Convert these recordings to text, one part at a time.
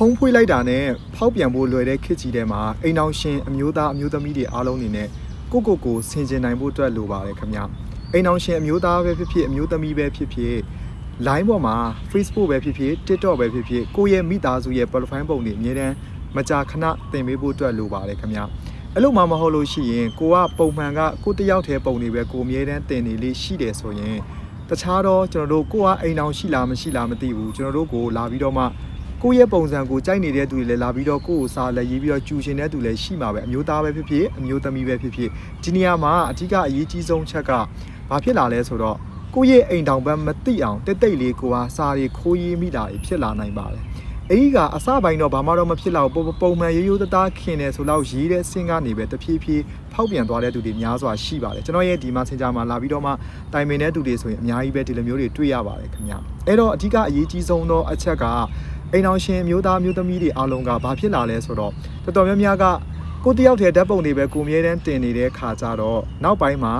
ဖုံးဖွေးလိုက်တာနဲ့ဖောက်ပြန်ဖို့လွယ်တဲ့ခစ်ကြီးထဲမှာအိမ်အောင်ရှင်အမျိုးသားအမျိုးသမီးတွေအားလုံးနေနဲ့ကိုကိုကိုဆင်ကျင်နိုင်ဖို့အတွက်လိုပါတယ်ခင်ဗျအိမ်အောင်ရှင်အမျိုးသားပဲဖြစ်ဖြစ်အမျိုးသမီးပဲဖြစ်ဖြစ် line ပေါ်မှာ Facebook ပဲဖြစ်ဖြစ် TikTok ပဲဖြစ်ဖြစ်ကိုယ့်ရဲ့မိသားစုရဲ့ profile ပုံတွေအမြဲတမ်းမကြာခဏသင်ပေးဖို့အတွက်လိုပါတယ်ခင်ဗျအဲ့လိုမှမဟုတ်လို့ရှိရင်ကိုကပုံမှန်ကကိုတယောက်တည်းပုံတွေပဲကိုအမြဲတမ်းသင်နေလေးရှိတယ်ဆိုရင်တခြားတော့ကျွန်တော်တို့ကိုကအိမ်အောင်ရှိလားမရှိလားမသိဘူးကျွန်တော်တို့ကိုလာပြီးတော့မှ ကိုယ့်ရဲ့ပုံစံကိုကြိုက်နေတဲ့သူတွေလည်းလာပြီးတော့ကိုယ့်ကိုစားလည်းရေးပြီးတော့ကျူရှင်တဲ့သူလည်းရှိမှာပဲအမျိုးသားပဲဖြစ်ဖြစ်အမျိုးသမီးပဲဖြစ်ဖြစ်ဒီနေရာမှာအဓိကအရေးကြီးဆုံးချက်ကဘာဖြစ်လာလဲဆိုတော့ကိုယ့်ရဲ့အိမ်တောင်ပန်းမသိအောင်တိတ်တိတ်လေးကိုဟာစားရီခိုးရေးမိတာတွေဖြစ်လာနိုင်ပါတယ်အဲ့ဒီကအစပိုင်းတော့ဘာမှတော့မဖြစ်တော့ပုံပုံမှန်ရိုးရိုးသားသားခင်နေဆိုတော့ရေးတဲ့အဆင့်ကနေပဲတဖြည်းဖြည်းဖောက်ပြန်သွားတဲ့သူတွေများစွာရှိပါတယ်ကျွန်တော်ရဲ့ဒီမှာစင်ကြာမှာလာပြီးတော့မှတိုင်ပင်တဲ့သူတွေဆိုရင်အများကြီးပဲဒီလိုမျိုးတွေတွေ့ရပါတယ်ခင်ဗျအဲ့တော့အဓိကအရေးကြီးဆုံးသောအချက်က အိမ်အောင်ရှင်မျိုးသားမျိုးသမီးတွေအားလုံးကဘာဖြစ်လာလဲဆိုတော့တော်တော်များများကကိုတယောက်တည်းဓာတ်ပုံတွေပဲကိုမြဲတမ်းတင်နေတဲ့ခါကြတော့နောက်ပိုင်းမှာ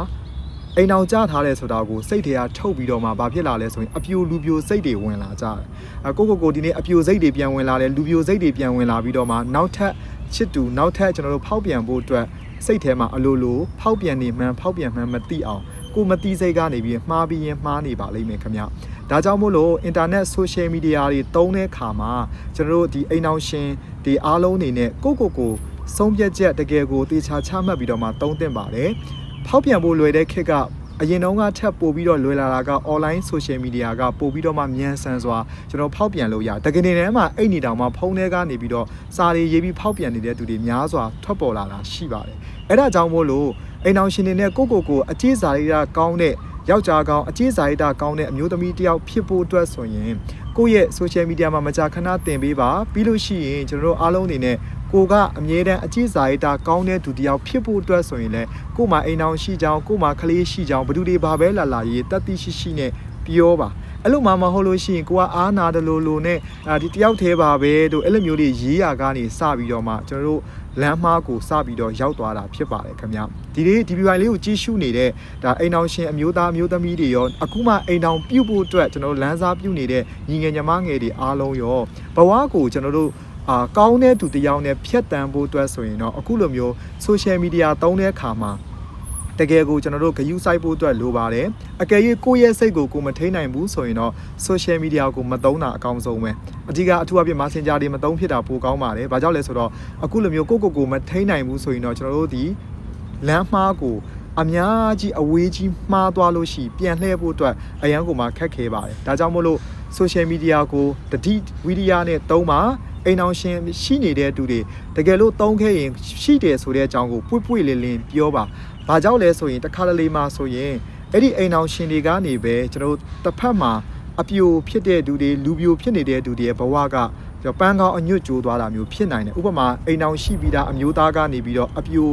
အိမ်အောင်ကြထားတယ်ဆိုတာကိုစိတ်ထဲကထုတ်ပြီးတော့မှဘာဖြစ်လာလဲဆိုရင်အပြိုလူပြိုစိတ်တွေဝင်လာကြတယ်အကိုကိုကိုဒီနေ့အပြိုစိတ်တွေပြန်ဝင်လာတယ်လူပြိုစိတ်တွေပြန်ဝင်လာပြီးတော့မှနောက်ထပ်ချစ်တူနောက်ထပ်ကျွန်တော်တို့ဖောက်ပြန်ဖို့အတွက်စိတ်ထဲမှာအလိုလိုဖောက်ပြန်နေမှန်းဖောက်ပြန်မှန်းမသိအောင် ကိုမသိစိတ်ကနေပြီးမှားပြီးရင်မှားနေပါလိမ့်မယ်ခင်ဗျဒါကြောင့်မို့လို့ internet social media တွေတုံးတဲ့ခါမှာကျွန်တော်တို့ဒီအိမ်အောင်ရှင်ဒီအားလုံးနေနဲ့ကိုကိုကိုဆုံးဖြတ်ချက်တကယ်ကိုတေချာချမှတ်ပြီးတော့မှတုံးတင်ပါတယ်ဖောက်ပြန်ဖို့လွယ်တဲ့ခက်ကအရင်တုန်းကထပ်ပို့ပြီးတော့လွယ်လာတာက online social media ကပို့ပြီးတော့မှမြန်ဆန်စွာကျွန်တော်ဖောက်ပြန်လို့ရတယ်တကယ်နေထဲမှာအိတ်နေတောင်မှဖုန်းထဲကနေပြီးတော့စာတွေရေးပြီးဖောက်ပြန်နေတဲ့သူတွေများစွာထွက်ပေါ်လာတာရှိပါတယ်အဲ့ဒါကြောင့်မို့လို့ အိမ်အောင်ရှင်တွေနဲ့ကိုကိုကိုအကျေးစာရိတာကောင်းတဲ့ယောက်ျားကောင်းအကျေးစာရိတာကောင်းတဲ့အမျိုးသမီးတစ်ယောက်ဖြစ်ဖို့အတွက်ဆိုရင်ကိုယ့်ရဲ့ social media မှာမကြာခဏတင်ပေးပါပြီးလို့ရှိရင်ကျွန်တော်တို့အားလုံးအနေနဲ့ကိုကအမြဲတမ်းအကြည့်စာရိတာကောင်းတဲ့သူတစ်ယောက်ဖြစ်ဖို့အတွက်ဆိုရင်လည်းကို့မှာအိမ်အောင်ရှိကြောင်းကို့မှာကလေးရှိကြောင်းဘယ်သူတွေဘာပဲလာလာရေးတတ်သိရှိရှိနဲ့ပြောပါအဲ့လိုမှမဟုတ်လို့ရှိရင်ကိုကအားနာတယ်လို့လို့နဲ့အာဒီတယောက်သေးပါပဲတို့အဲ့လိုမျိုးတွေရေးရကနေစပြီးတော့မှကျွန်တော်တို့ လမ်းမားကိုစပြီးတော့ရောက်သွားတာဖြစ်ပါတယ်ခင်ဗျဒီလေးဒီ BY လေးကိုကြည့်ရှုနေတဲ့ဒါအိမ်အောင်ရှင်အမျိုးသားအမျိုးသမီးတွေရောအခုမှအိမ်အောင်ပြုတ်ဖို့အတွက်ကျွန်တော်တို့လမ်းစားပြုတ်နေတဲ့ညီငယ်ညီမငယ်တွေအားလုံးရောဘဝကိုကျွန်တော်တို့အာကောင်းတဲ့သူတစ်ယောက်နဲ့ဖြတ်တန်းဖို့အတွက်ဆိုရင်တော့အခုလိုမျိုး social media သုံးတဲ့အခါမှာ တကယ်ကိုကျွန်တော်တို့ဂယုစိုက်ဖို့အတွက်လိုပါတယ်အကယ်၍ကိုယ့်ရဲ့စိတ်ကိုကိုမထိန်နိုင်ဘူးဆိုရင်တော့ social media ကိုမသုံးတာအကောင်းဆုံးပဲအဓိကအထူးအဖြင့် messenger တွေမသုံးဖြစ်တာပိုကောင်းပါတယ်ဘာကြောင့်လဲဆိုတော့အခုလိုမျိုးကိုယ့်ကိုယ်ကိုမထိန်နိုင်ဘူးဆိုရင်တော့ကျွန်တော်တို့ဒီလမ်းမှားကိုအများကြီးအဝေးကြီးမှားသွားလို့ရှိရင်ပြန်လှည့်ဖို့အတွက်အရန်ကိုမှခက်ခဲပါတယ်ဒါကြောင့်မို့လို့ social media ကိုတတိဝိရိယနဲ့သုံးပါအိမ်အောင်ရှင်ရှိနေတဲ့သူတွေတကယ်လို့သုံးခဲ့ရင်ရှိတယ်ဆိုတဲ့အကြောင်းကိုပွေ့ပွေ့လင်းလင်းပြောပါ။ ဘာကြောင့်လဲဆိုရင်တစ်ခါတလေမှဆိုရင်အဲ့ဒီအိမ်အောင်ရှင်တွေကနေပဲကျွန်တော်တို့တစ်ဖက်မှာအပြိုဖြစ်တဲ့သူတွေလူပြိုဖြစ်နေတဲ့သူတွေရဲ့ဘဝကကျွန်တော်ပန်းကောင်းအညွတ်ကြိုးသွားတာမျိုးဖြစ်နိုင်တယ်။ဥပမာအိမ်အောင်ရှိပြီးသားအမျိုးသားကနေပြီးတော့အပြို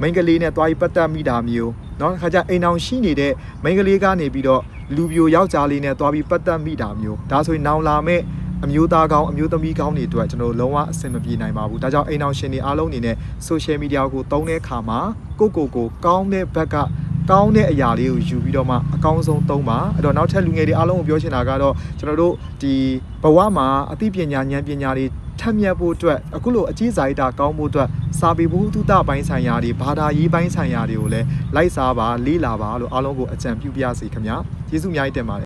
မိန်းကလေးနဲ့တွားပြီးပတ်သက်မိတာမျိုးเนาะခါကျအိမ်အောင်ရှိနေတဲ့မိန်းကလေးကနေပြီးတော့လူပြိုယောက်ျားလေးနဲ့တွားပြီးပတ်သက်မိတာမျိုးဒါဆိုရင်နောင်လာမဲ့ အမျိုးသားကောင်းအမျိုးသမီးကောင်းတွေအတွက်ကျွန်တော်တို့လုံးဝအဆင်မပြေနိုင်ပါဘူးဒါကြောင့်အိမ်အောင်ရှင်တွေအားလုံးအနေနဲ့ social media ကိုသုံးတဲ့အခါမှာကိုကိုကိုကောင်းတဲ့ဘက်ကကောင်းတဲ့အရာလေးကိုယူပြီးတော့မှအကောင်းဆုံးသုံးပါအဲ့တော့နောက်ထပ်လူငယ်တွေအားလုံးကိုပြောချင်တာကတော့ကျွန်တော်တို့ဒီဘဝမှာအသိပညာဉာဏ်ပညာတွေထက်မြက်ဖို့အတွက်အခုလိုအကြီးစားရတာကောင်းဖို့အတွက်စာပေဘုဟုတုတပိုင်းဆိုင်ရာတွေဘာသာရေးပိုင်းဆိုင်ရာတွေကိုလည်းလိုက်စားပါလေ့လာပါလို့အားလုံးကိုအကြံပြုပြစေခင်ဗျာကျေးဇူးအများကြီးတင်ပါတယ်